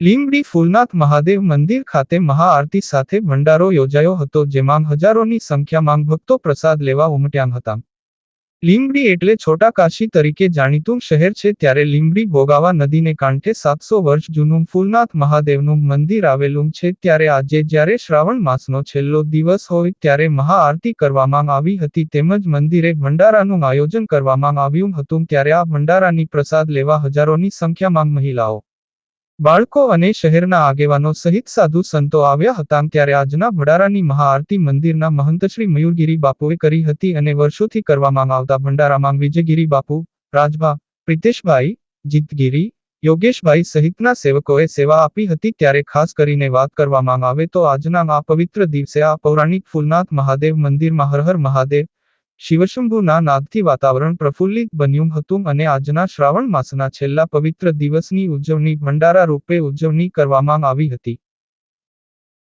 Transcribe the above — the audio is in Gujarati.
લીંબડી ફૂલનાથ મહાદેવ મંદિર ખાતે મહાઆરતી સાથે ભંડારો યોજાયો હતો, જેમાં હજારોની સંખ્યામાં ભક્તો પ્રસાદ લેવા ઉમટ્યા હતા. લીંબડી એટલે છોટા કાશી તરીકે જાણીતું શહેર છે, ત્યારે લીંબડી ભોગાવા નદીને કાંઠે સાતસો વર્ષ જૂનું ફૂલનાથ મહાદેવનું મંદિર આવેલું છે, ત્યારે આજે જ્યારે શ્રાવણ માસનો છેલ્લો દિવસ હોય, ત્યારે મહાઆરતી કરવામાં આવી હતી, તેમજ મંદિરે ભંડારાનું આયોજન કરવામાં આવ્યું હતું, ત્યારે આ ભંડારાની પ્રસાદ લેવા હજારોની સંખ્યામાં મહિલાઓ બાળકો અને શહેરના આગેવાનો સહિત સાધુ સંતો આવ્યા હતા ત્યારે આજના ભંડારાની મહાઆરતી મંદિરના મહંત શ્રી મયુરગીરી બાપુએ કરી હતી અને વર્ષોથી કરવામાં આવતા ભંડારામાં વિજયગીરી બાપુ, રાજભા, પ્રિતેશભાઈ, જીતગીરી, યોગેશભાઈ સહિતના સેવકોએ સેવા આપી હતી ત્યારે ખાસ કરીને વાત કરવામાં આવે તો આજના આ પવિત્ર દિવસે આ પૌરાણિક ફૂલનાથ મહાદેવ મંદિરમાં હર હર મહાદેવ શિવશંભુના નાદથી વાતાવરણ પ્રફુલ્લિત બન્યું હતું અને આજના શ્રાવણ માસના છેલ્લા પવિત્ર દિવસની ઉજવણી ભંડારા રૂપે ઉજવણી કરવામાં આવી હતી.